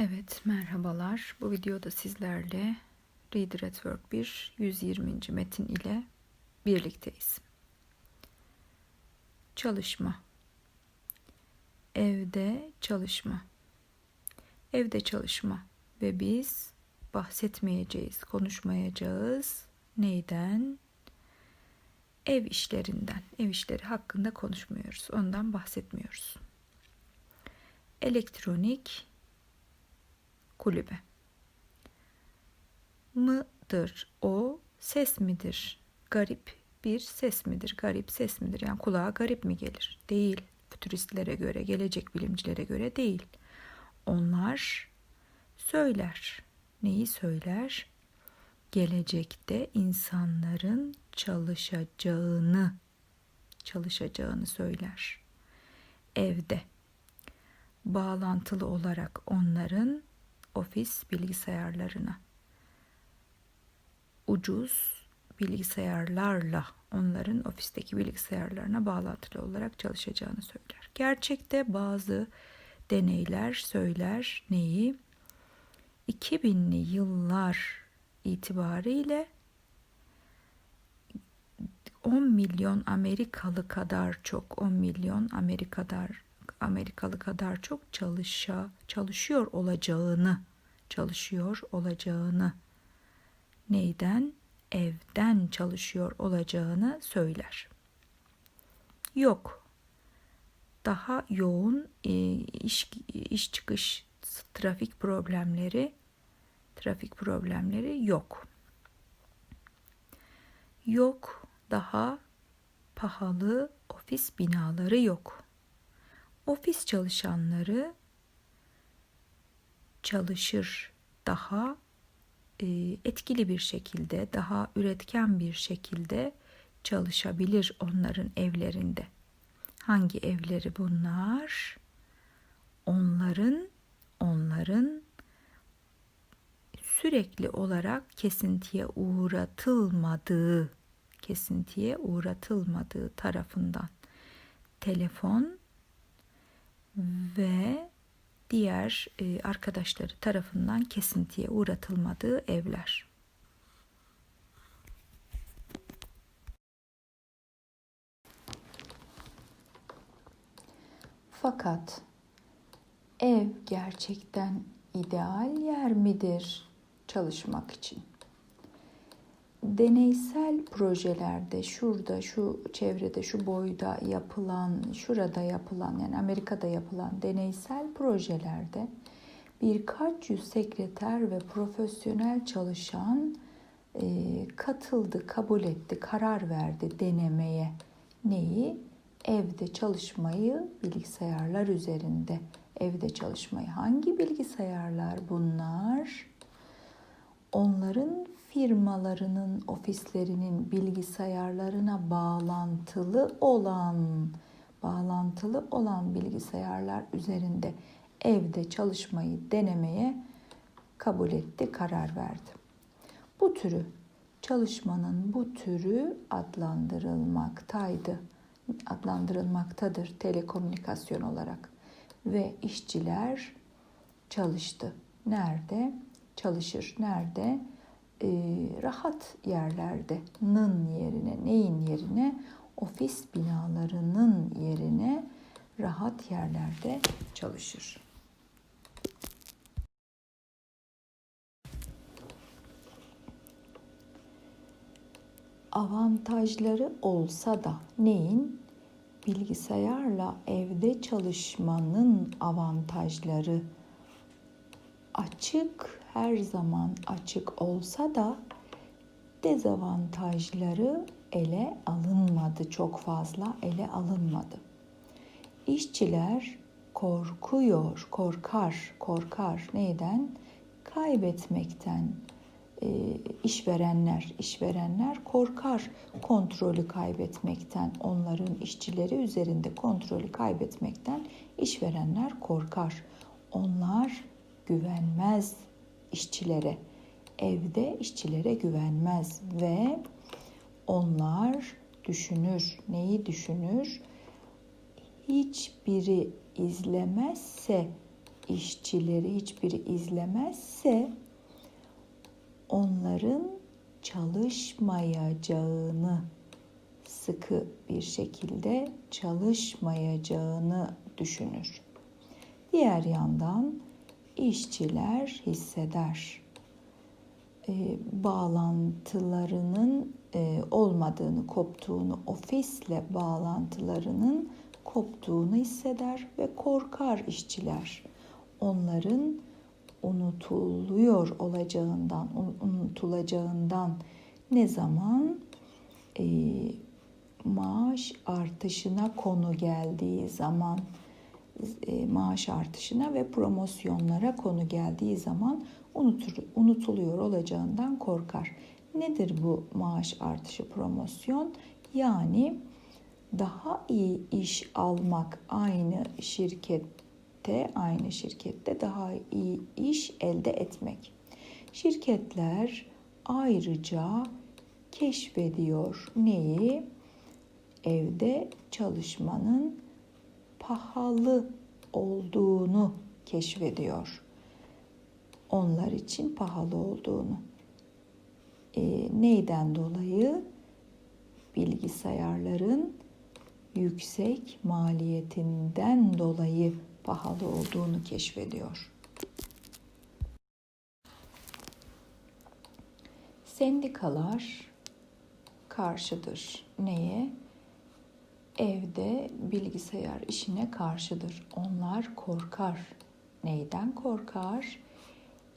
Evet, merhabalar. Bu videoda sizlerle Reader at Work 1 120. metin ile birlikteyiz. Çalışma. Evde çalışma. Evde çalışma ve biz bahsetmeyeceğiz, konuşmayacağız. Neyden? Ev işlerinden. Ev işleri hakkında konuşmuyoruz. Ondan bahsetmiyoruz. Elektronik kulübe. Mıdır o ses midir? Garip bir ses midir? Garip ses midir? Yani kulağa garip mi gelir? Değil. Fütüristlere göre, gelecek bilimcilere göre değil. Onlar söyler. Neyi söyler? Gelecekte insanların çalışacağını çalışacağını söyler. Evde bağlantılı olarak onların ofis bilgisayarlarına ucuz bilgisayarlarla onların ofisteki bilgisayarlarına bağlantılı olarak çalışacağını söyler. Gerçekte bazı deneyler söyler neyi? 2000'li yıllar itibariyle 10 milyon Amerikalı kadar çok 10 milyon Amerika'dar Amerikalı kadar çok çalışa, çalışıyor olacağını, çalışıyor olacağını, neyden? Evden çalışıyor olacağını söyler. Yok. Daha yoğun e, iş, iş çıkış trafik problemleri trafik problemleri yok. Yok daha pahalı ofis binaları yok ofis çalışanları çalışır daha e, etkili bir şekilde, daha üretken bir şekilde çalışabilir onların evlerinde. Hangi evleri bunlar? Onların onların sürekli olarak kesintiye uğratılmadığı, kesintiye uğratılmadığı tarafından telefon ve diğer e, arkadaşları tarafından kesintiye uğratılmadığı evler. Fakat ev gerçekten ideal yer midir çalışmak için? Deneysel projelerde şurada, şu çevrede, şu boyda yapılan, şurada yapılan yani Amerika'da yapılan deneysel projelerde birkaç yüz sekreter ve profesyonel çalışan e, katıldı, kabul etti, karar verdi denemeye. Neyi? Evde çalışmayı bilgisayarlar üzerinde. Evde çalışmayı hangi bilgisayarlar bunlar? Onların firmalarının ofislerinin bilgisayarlarına bağlantılı olan bağlantılı olan bilgisayarlar üzerinde evde çalışmayı denemeye kabul etti, karar verdi. Bu türü çalışmanın bu türü adlandırılmaktaydı. Adlandırılmaktadır telekomünikasyon olarak ve işçiler çalıştı. Nerede? Çalışır. Nerede? E, rahat yerlerde nın yerine neyin yerine ofis binalarının yerine rahat yerlerde çalışır. Avantajları olsa da neyin? Bilgisayarla evde çalışmanın avantajları açık her zaman açık olsa da dezavantajları ele alınmadı çok fazla ele alınmadı. İşçiler korkuyor, korkar, korkar. Neyden? Kaybetmekten. E, işverenler, işverenler korkar kontrolü kaybetmekten. Onların işçileri üzerinde kontrolü kaybetmekten işverenler korkar. Onlar güvenmez işçilere, evde işçilere güvenmez ve onlar düşünür. Neyi düşünür? Hiçbiri izlemezse işçileri hiçbiri izlemezse onların çalışmayacağını sıkı bir şekilde çalışmayacağını düşünür. Diğer yandan işçiler hisseder. E, bağlantılarının e, olmadığını, koptuğunu, ofisle bağlantılarının koptuğunu hisseder ve korkar işçiler. Onların unutuluyor olacağından, unutulacağından ne zaman e, maaş artışına konu geldiği zaman maaş artışına ve promosyonlara konu geldiği zaman unutur, unutuluyor olacağından korkar. Nedir bu maaş artışı promosyon? Yani daha iyi iş almak aynı şirkette, aynı şirkette daha iyi iş elde etmek. Şirketler ayrıca keşfediyor neyi? Evde çalışmanın pahalı olduğunu keşfediyor. Onlar için pahalı olduğunu. E, neyden dolayı? Bilgisayarların yüksek maliyetinden dolayı pahalı olduğunu keşfediyor. Sendikalar karşıdır. Neye? Evde bilgisayar işine karşıdır. Onlar korkar. Neyden korkar?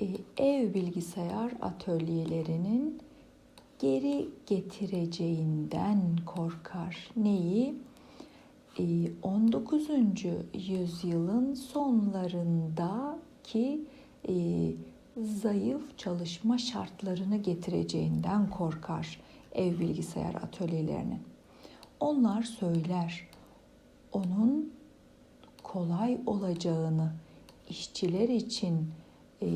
Ee, ev bilgisayar atölyelerinin geri getireceğinden korkar. Neyi? 19. Ee, yüzyılın sonlarındaki e, zayıf çalışma şartlarını getireceğinden korkar ev bilgisayar atölyelerinin. Onlar söyler onun kolay olacağını işçiler için e,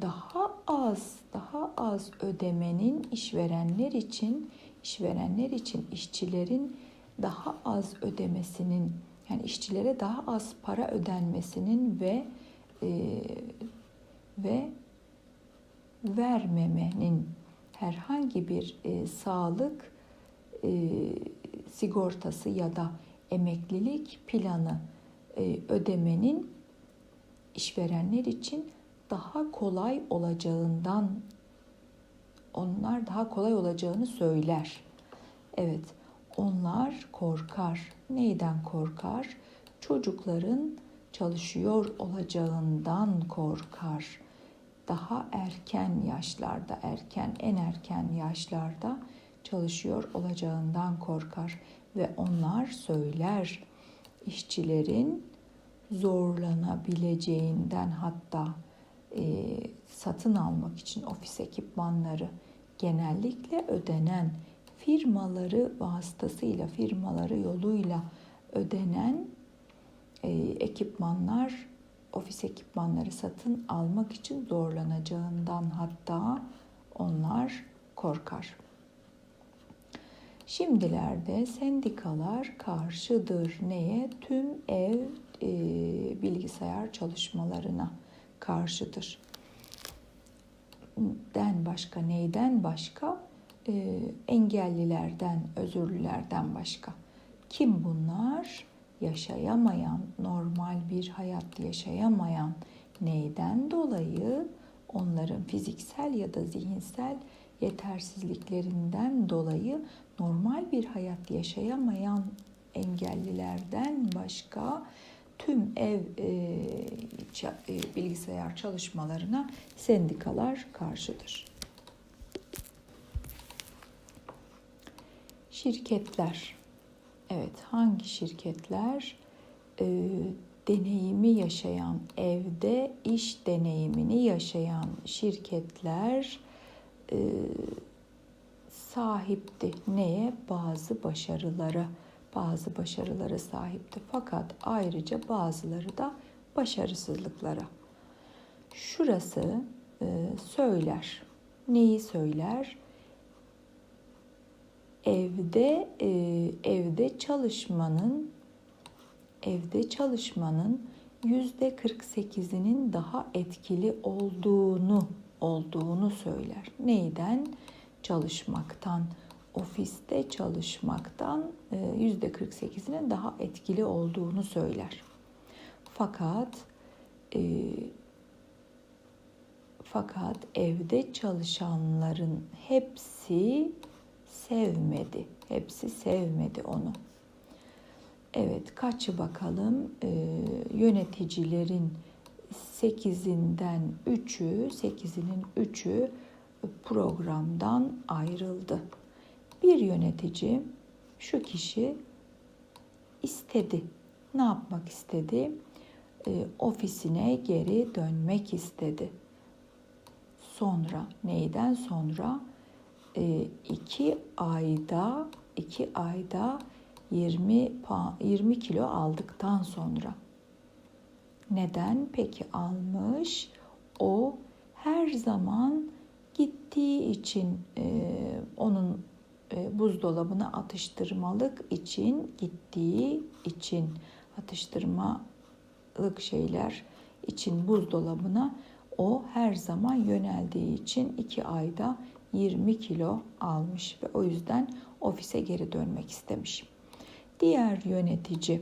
daha az daha az ödemenin işverenler için işverenler için işçilerin daha az ödemesinin yani işçilere daha az para ödenmesinin ve e, ve vermemenin herhangi bir e, sağlık e, sigortası ya da emeklilik planı e, ödemenin işverenler için daha kolay olacağından onlar daha kolay olacağını söyler. Evet, onlar korkar. Neyden korkar? Çocukların çalışıyor olacağından korkar. Daha erken yaşlarda, erken en erken yaşlarda çalışıyor olacağından korkar ve onlar söyler işçilerin zorlanabileceğinden hatta e, satın almak için ofis ekipmanları genellikle ödenen firmaları vasıtasıyla firmaları yoluyla ödenen e, ekipmanlar ofis ekipmanları satın almak için zorlanacağından hatta onlar korkar. Şimdilerde sendikalar karşıdır neye? Tüm ev e, bilgisayar çalışmalarına karşıdır. Den başka neyden başka? E, engellilerden, özürlülerden başka. Kim bunlar? Yaşayamayan, normal bir hayat yaşayamayan neyden dolayı? Onların fiziksel ya da zihinsel yetersizliklerinden dolayı normal bir hayat yaşayamayan engellilerden başka tüm ev e, e, bilgisayar çalışmalarına sendikalar karşıdır. Şirketler. Evet, hangi şirketler? E, deneyimi yaşayan, evde iş deneyimini yaşayan şirketler e, sahipti. Neye? Bazı başarılara, bazı başarılara sahipti. Fakat ayrıca bazıları da başarısızlıklara. Şurası e, söyler. Neyi söyler? Evde e, evde çalışmanın evde çalışmanın %48'inin daha etkili olduğunu olduğunu söyler. Neyden? Çalışmaktan, ofiste çalışmaktan e, %48'inin daha etkili olduğunu söyler. Fakat e, fakat evde çalışanların hepsi sevmedi. Hepsi sevmedi onu. Evet, kaçı bakalım? Ee, yöneticilerin 8'inden 3'ü, 8'inin 3'ü programdan ayrıldı. Bir yönetici, şu kişi istedi. Ne yapmak istedi? Ee, ofisine geri dönmek istedi. Sonra, neyden sonra? Ee, iki ayda, iki ayda 20 20 kilo aldıktan sonra. Neden peki almış? O her zaman gittiği için e, onun e, buzdolabına atıştırmalık için gittiği için atıştırmalık şeyler için buzdolabına o her zaman yöneldiği için iki ayda 20 kilo almış ve o yüzden ofise geri dönmek istemiş. Diğer yönetici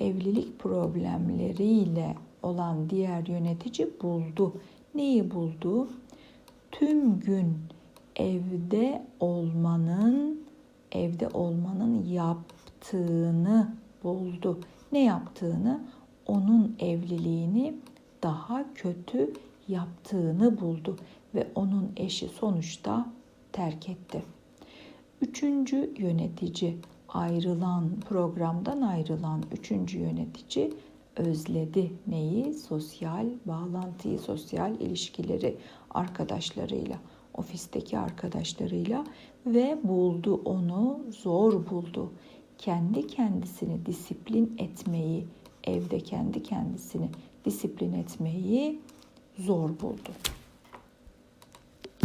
evlilik problemleriyle olan diğer yönetici buldu. Neyi buldu? Tüm gün evde olmanın evde olmanın yaptığını buldu. Ne yaptığını? Onun evliliğini daha kötü yaptığını buldu ve onun eşi sonuçta terk etti. Üçüncü yönetici ayrılan programdan ayrılan üçüncü yönetici özledi neyi? Sosyal bağlantıyı, sosyal ilişkileri arkadaşlarıyla, ofisteki arkadaşlarıyla ve buldu onu zor buldu. Kendi kendisini disiplin etmeyi, evde kendi kendisini disiplin etmeyi zor buldu.